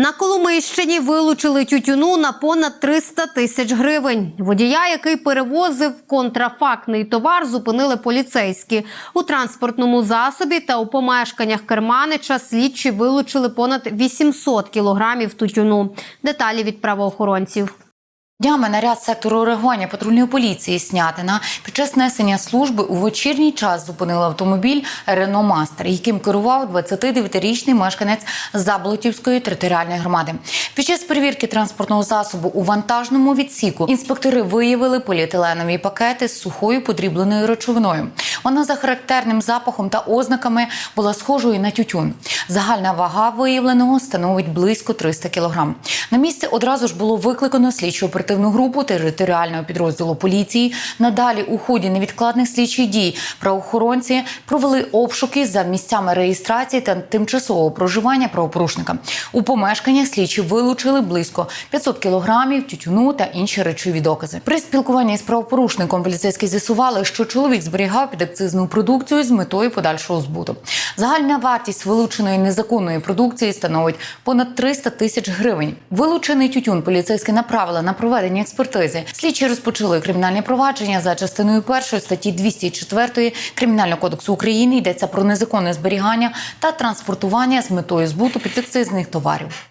На Коломийщині вилучили тютюну на понад 300 тисяч гривень. Водія, який перевозив контрафактний товар, зупинили поліцейські. У транспортному засобі та у помешканнях Керманича слідчі вилучили понад 800 кілограмів тютюну. Деталі від правоохоронців. Днями наряд сектору реагування патрульної поліції Снятина під час несення служби у вечірній час зупинили автомобіль Рено Мастер, яким керував 29-річний мешканець Заблотівської територіальної громади. Під час перевірки транспортного засобу у вантажному відсіку інспектори виявили поліетиленові пакети з сухою подрібленою речовиною. Вона за характерним запахом та ознаками була схожою на тютюн. Загальна вага виявленого становить близько 300 кг. На місце одразу ж було викликано слідчу оперативну групу територіального підрозділу поліції. Надалі у ході невідкладних слідчих дій правоохоронці провели обшуки за місцями реєстрації та тимчасового проживання правопорушника. У помешканнях слідчі вилучили близько 500 кілограмів тютюну та інші речові докази. При спілкуванні з правопорушником поліцейські з'ясували, що чоловік зберігав підакцизну продукцію з метою подальшого збуту. Загальна вартість вилученої незаконної продукції становить понад 300 тисяч гривень. Вилучений тютюн поліцейські направили на проведення експертизи. Слідчі розпочали кримінальне провадження за частиною першої статті 204 Кримінального кодексу України. Йдеться про незаконне зберігання та транспортування з метою збуту підакцизних товарів.